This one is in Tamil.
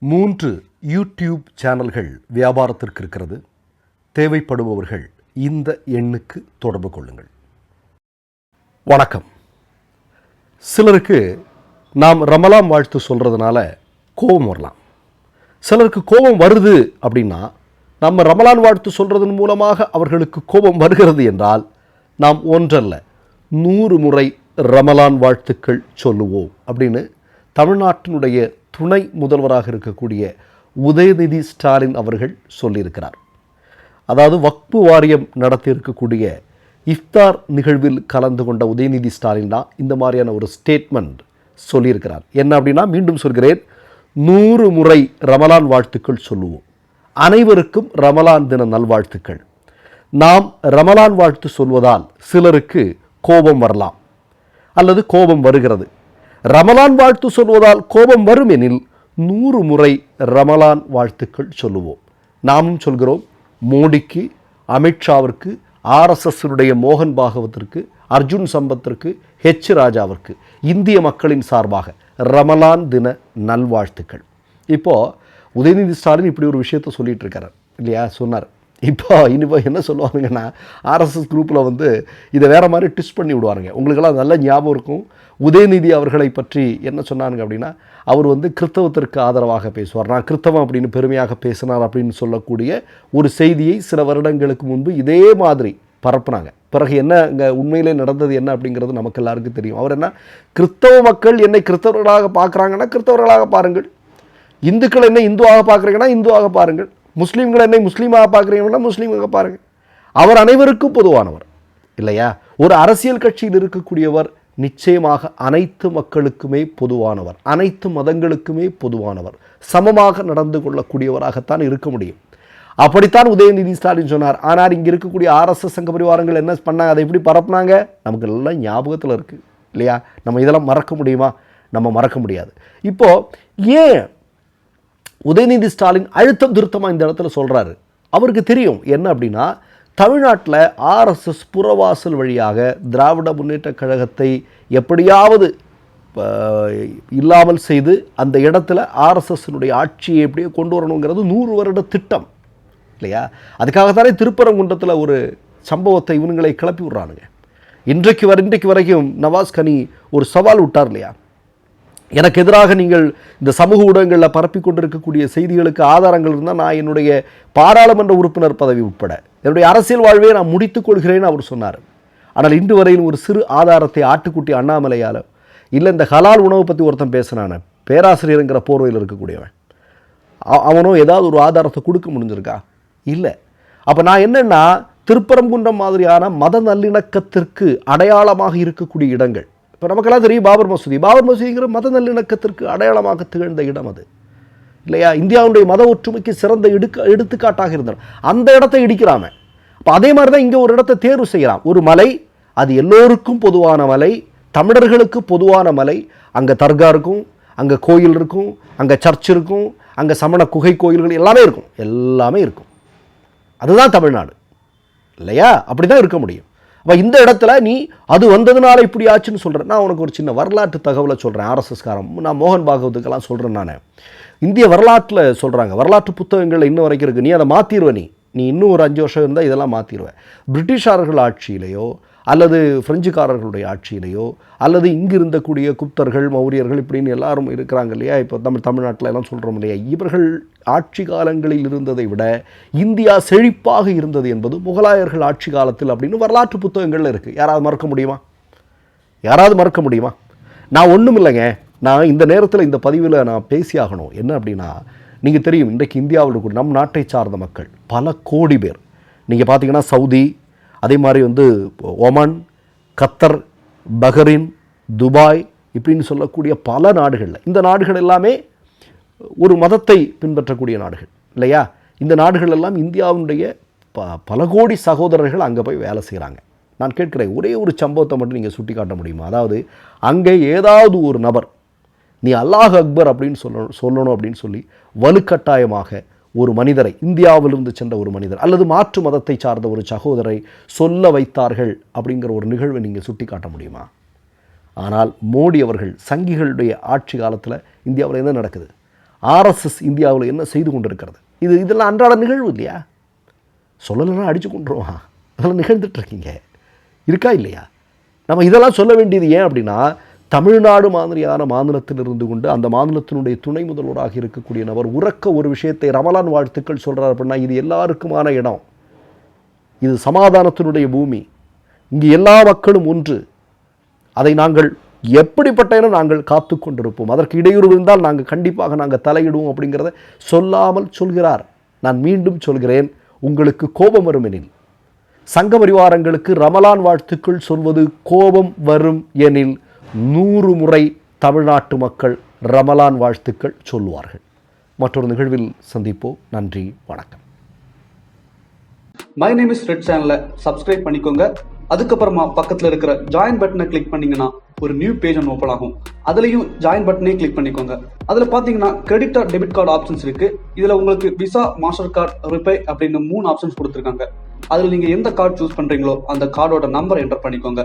மூன்று யூடியூப் சேனல்கள் வியாபாரத்திற்கு இருக்கிறது. தேவைப்படுபவர்கள் இந்த எண்ணுக்கு தொடர்பு கொள்ளுங்கள். வணக்கம். சிலருக்கு நாம் ரமலான் வாழ்த்து சொல்கிறதுனால கோபம் வரலாம். சிலருக்கு கோபம் வருது அப்படின்னா நம்ம ரமலான் வாழ்த்து சொல்கிறதன் மூலமாக அவர்களுக்கு கோபம் வருகிறது என்றால் நாம் ஒன்றல்ல நூறு முறை ரமலான் வாழ்த்துக்கள் சொல்லுவோம் அப்படின்னு தமிழ்நாட்டினுடைய துணை முதல்வராக இருக்கக்கூடிய உதயநிதி ஸ்டாலின் அவர்கள் சொல்லியிருக்கிறார். அதாவது வக்பு வாரியம் நடத்தி இருக்கக்கூடிய இஃப்தார் நிகழ்வில் கலந்து கொண்ட உதயநிதி ஸ்டாலின் தான் இந்த மாதிரியான ஒரு ஸ்டேட்மெண்ட் சொல்லியிருக்கிறார். என்ன அப்படின்னா மீண்டும் சொல்கிறேன் நூறு முறை ரமலான் வாழ்த்துக்கள் சொல்லுவோம். அனைவருக்கும் ரமலான் தின நல்வாழ்த்துக்கள். நாம் ரமலான் வாழ்த்து சொல்வதால் சிலருக்கு கோபம் வரலாம். அல்லது கோபம் வருகிறது. ரமலான் வாழ்த்து சொல்வதால் கோபம் வரும் எனில் நூறு முறை ரமலான் வாழ்த்துக்கள் சொல்லுவோம். நாமும் சொல்கிறோம் மோடிக்கு அமித்ஷாவிற்கு ஆர்எஸ்எஸ்னுடைய மோகன் பாகவத்திற்கு அர்ஜுன் சம்பத்திற்கு ஹெச் ராஜாவிற்கு இந்திய மக்களின் சார்பாக ரமலான் தின நல்வாழ்த்துக்கள். இப்போது உதயநிதி ஸ்டாலின் இப்படி ஒரு விஷயத்த சொல்லிகிட்டு இருக்கிறார் இல்லையா? சொன்னார். இப்போ இனிப்போ என்ன சொல்லுவாங்கன்னா ஆர்எஸ்எஸ் குரூப்பில் வந்து இதை வேறு மாதிரி ட்விஸ்ட் பண்ணி விடுவாருங்க. உங்களுக்கெல்லாம் நல்ல ஞாபகம் இருக்கும். உதயநிதி அவர்களை பற்றி என்ன சொன்னாங்க அப்படின்னா அவர் வந்து கிறிஸ்தவத்திற்கு ஆதரவாக பேசுவார். நான் கிறிஸ்தவம் அப்படின்னு பெருமையாக பேசினார் அப்படின்னு சொல்லக்கூடிய ஒரு செய்தியை சில வருடங்களுக்கு முன்பு இதே மாதிரி பரப்புனாங்க. பிறகு என்ன இங்கே உண்மையிலே நடந்தது என்ன அப்படிங்கிறது நமக்கு எல்லாருக்கும் தெரியும். அவர் என்ன கிறிஸ்தவ மக்கள் என்னை கிறிஸ்தவர்களாக பார்க்குறாங்கன்னா கிறிஸ்தவர்களாக பாருங்கள். இந்துக்கள் என்ன இந்துவாக பார்க்குறீங்கன்னா இந்துவாக பாருங்கள். முஸ்லீம்கள் என்னை முஸ்லீமாக பார்க்குறீங்கன்னா முஸ்லீமாக பாருங்கள். அவர் அனைவருக்கும் பொதுவானவர் இல்லையா? ஒரு அரசியல் கட்சியில் இருக்கக்கூடியவர் நிச்சயமாக அனைத்து மக்களுக்குமே பொதுவானவர் அனைத்து மதங்களுக்குமே பொதுவானவர் சமமாக நடந்து கொள்ளக்கூடியவராகத்தான் இருக்க முடியும். அப்படித்தான் உதயநிதி ஸ்டாலின் சொன்னார். ஆனால் இங்கே இருக்கக்கூடிய ஆர்எஸ்எஸ் சங்க பரிவாரங்கள் என்ன பண்ணாங்க அதை எப்படி பரப்புனாங்க? நமக்கு எல்லாம் ஞாபகத்தில் இருக்குது இல்லையா? நம்ம இதெல்லாம் மறக்க முடியுமா? நம்ம மறக்க முடியாது. இப்போது ஏன் உதயநிதி ஸ்டாலின் அழுத்தம் திருத்தமாக இந்த இடத்துல சொல்கிறாரு அவருக்கு தெரியும். என்ன அப்படின்னா தமிழ்நாட்டில் ஆர்எஸ்எஸ் புறவாசல் வழியாக திராவிட முன்னேற்ற கழகத்தை எப்படியாவது இல்லாமல் செய்து அந்த இடத்துல ஆர்எஸ்எஸ்னுடைய ஆட்சியை எப்படியோ கொண்டு வரணுங்கிறது நூறு வருட திட்டம் இல்லையா? அதுக்காகத்தானே திருப்பரங்குன்றத்தில் ஒரு சம்பவத்தை இவனுங்களை கிளப்பி விட்றானுங்க. இன்றைக்கு வர இன்றைக்கு வரைக்கும் நவாஸ் கனி ஒரு சவால் விட்டார் இல்லையா? எனக்கு எதிராக நீங்கள் இந்த சமூக ஊடகங்களில் பரப்பி கொண்டிருக்கக்கூடிய செய்திகளுக்கு ஆதாரங்கள் இருந்தால் நான் என்னுடைய பாராளுமன்ற உறுப்பினர் பதவி உட்பட என்னுடைய அரசியல் வாழ்வை நான் முடித்துக் கொள்கிறேன் அவர் சொன்னார். ஆனால் இன்று வரையில் ஒரு சிறு ஆதாரத்தை ஆட்டுக்குட்டி அண்ணாமலையால் இல்லை இந்த ஹலால் உணவை பற்றி ஒருத்தன் பேசினான பேராசிரியருங்கிற போர்வையில் இருக்கக்கூடியவன். அவனும் ஏதாவது ஒரு ஆதாரத்தை கொடுக்க முடிஞ்சிருக்கா? இல்லை. அப்போ நான் என்னென்னா திருப்பரங்குன்றம் மாதிரியான மத நல்லிணக்கத்திற்கு அடையாளமாக இருக்கக்கூடிய இடங்கள். இப்போ நமக்கெல்லாம் தெரியும் பாபர் மசூதி. பாபர் மசூதிங்கிற மத நல்லிணக்கத்திற்கு அடையாளமாக திகழ்ந்த இடம் அது. இல்லையா? இந்தியாவுடைய மத ஒற்றுமைக்கு சிறந்த எடுக்க எடுத்துக்காட்டாக இருந்தார் அந்த இடத்தை இடிக்கிறாம அப்போ அதே மாதிரி தான் இங்கே ஒரு இடத்தை தேர்வு செய்கிறான். ஒரு மலை அது எல்லோருக்கும் பொதுவான மலை தமிழர்களுக்கு பொதுவான மலை. அங்கே தர்கா இருக்கும் அங்கே கோயில் இருக்கும் அங்கே சர்ச் இருக்கும் அங்கே சமண குகை கோயில்கள் எல்லாமே இருக்கும். எல்லாமே இருக்கும். அதுதான் தமிழ்நாடு. இல்லையா? அப்படி தான் இருக்க முடியும். அப்போ இந்த இடத்துல நீ அது வந்ததுனால இப்படி ஆச்சுன்னு சொல்கிறேன் நான் உனக்கு ஒரு சின்ன வரலாற்று தகவலை சொல்கிறேன் ஆர்எஸ்எஸ்காரம் நான் மோகன் பாகவத்துக்கெல்லாம் சொல்கிறேன் நான். இந்திய வரலாற்றில் சொல்கிறாங்க வரலாற்று புத்தகங்கள் இன்னும் வரைக்கும் இருக்குது நீ அதை மாற்றிடுவ நீ. நீ இன்னும் ஒரு அஞ்சு வருஷம் இருந்தால் இதெல்லாம் மாற்றிடுவேன் பிரிட்டிஷார்கள் ஆட்சியிலேயோ அல்லது பிரெஞ்சுக்காரர்களுடைய ஆட்சியிலேயோ அல்லது இங்கு இருந்தக்கூடிய குப்தர்கள் மௌரியர்கள் இப்படின்னு எல்லாரும் இருக்கிறாங்க இல்லையா? இப்போ தமிழ் தமிழ்நாட்டில் எல்லாம் சொல்கிறோம் இல்லையா? இவர்கள் ஆட்சி காலங்களில் இருந்ததை விட இந்தியா செழிப்பாக இருந்தது என்பது முகலாயர்கள் ஆட்சி காலத்தில் அப்படின்னு வரலாற்று புத்தகங்களில் இருக்குது யாராவது மறக்க முடியுமா? யாராவது மறக்க முடியுமா? நான் ஒன்றும் இல்லைங்க நான் இந்த நேரத்தில் இந்த பதிவில் நான் பேசியாகணும். என்ன அப்படின்னா நீங்கள் தெரியும் இன்றைக்கு இந்தியாவில் கூட நம் நாட்டை சார்ந்த மக்கள் பல கோடி பேர். நீங்கள் பார்த்தீங்கன்னா சவுதி அதே மாதிரி வந்து ஒமன் கத்தர் பஹரின் துபாய் இப்படின்னு சொல்லக்கூடிய பல நாடுகளில். இந்த நாடுகள் எல்லாமே ஒரு மதத்தை பின்பற்றக்கூடிய நாடுகள் இல்லையா? இந்த நாடுகள் எல்லாம் இந்தியாவுடைய ப பல கோடி சகோதரர்கள் அங்கே போய் வேலை செய்கிறாங்க நான் கேட்குறேன் ஒரே ஒரு சம்பவத்தை மட்டும் நீங்கள் சுட்டி காட்ட முடியுமா? அதாவது அங்கே ஏதாவது ஒரு நபர் நீ அல்லாஹ் அக்பர் அப்படின்னு சொல்லணும் சொல்லணும் அப்படின்னு சொல்லி வலுக்கட்டாயமாக ஒரு மனிதரை இந்தியாவிலிருந்து சென்ற ஒரு மனிதர் அல்லது மாற்று மதத்தை சார்ந்த ஒரு சகோதரை சொல்ல வைத்தார்கள் அப்படிங்கிற ஒரு நிகழ்வை நீங்கள் சுட்டி காட்ட முடியுமா? ஆனால் மோடி அவர்கள் சங்கிகளுடைய ஆட்சி காலத்தில் இந்தியாவில் என்ன நடக்குது? ஆர்எஸ்எஸ் இந்தியாவில் என்ன செய்து கொண்டிருக்கிறது? இது இதெல்லாம் அன்றாட நிகழ்வு இல்லையா? சொல்லலைன்னா அடிச்சு கொண்டுருவான் அதெல்லாம் நிகழ்ந்துட்டு இருக்கீங்க. இருக்கா இல்லையா? நம்ம இதெல்லாம் சொல்ல வேண்டியது ஏன் அப்படின்னா தமிழ்நாடு மாதிரியான மாநிலத்தில் இருந்து கொண்டு அந்த மாநிலத்தினுடைய துணை முதல்வராக இருக்கக்கூடிய நபர் உறக்க ஒரு விஷயத்தை ரமலான் வாழ்த்துக்கள் சொல்கிறார் அப்படின்னா இது எல்லாருக்குமான இடம். இது சமாதானத்தினுடைய பூமி. இங்கு எல்லா மக்களும் ஒன்று. அதை நாங்கள் எப்படிப்பட்ட இனம் நாங்கள் காத்து கொண்டிருப்போம். அதற்கு இடையூறு இருந்தால் நாங்கள் கண்டிப்பாக நாங்கள் தலையிடுவோம் அப்படிங்கிறத சொல்லாமல் சொல்கிறார். நான் மீண்டும் சொல்கிறேன். உங்களுக்கு கோபம் வரும் எனில் சங்க பரிவாரங்களுக்கு ரமலான் வாழ்த்துக்கள் சொல்வது கோபம் வரும் எனில். நூறு முறை தமிழ்நாட்டு மக்கள் ரமலான் வாழ்த்துக்கள் சொல்லுவார்கள். மற்றொரு நிகழ்வில் சந்திப்போம். நன்றி வணக்கம். மை நேம் இஸ் ரெட் சேனலை சப்ஸ்கிரைப் பண்ணிக்கோங்க. அதுக்கப்புறமா பக்கத்தில் இருக்கிற ஜாயின் பட்டனை கிளிக் பண்ணீங்கன்னா ஒரு நியூ பேஜ் ஒன்று ஓப்பன் ஆகும். அதுலேயும் ஜாயின் பட்டனே கிளிக் பண்ணிக்கோங்க. அதில் பார்த்தீங்கன்னா credit or debit card options இருக்கு. இதில் உங்களுக்கு விசா மாஸ்டர் கார்டு ரிப்பே அப்படின்னு மூணு ஆப்ஷன்ஸ் கொடுத்துருக்காங்க. அதில் நீங்கள் எந்த கார்டு சூஸ் பண்ணுறீங்களோ அந்த கார்டோட நம்பர் என்டர் பண்ணிக்கோங்க.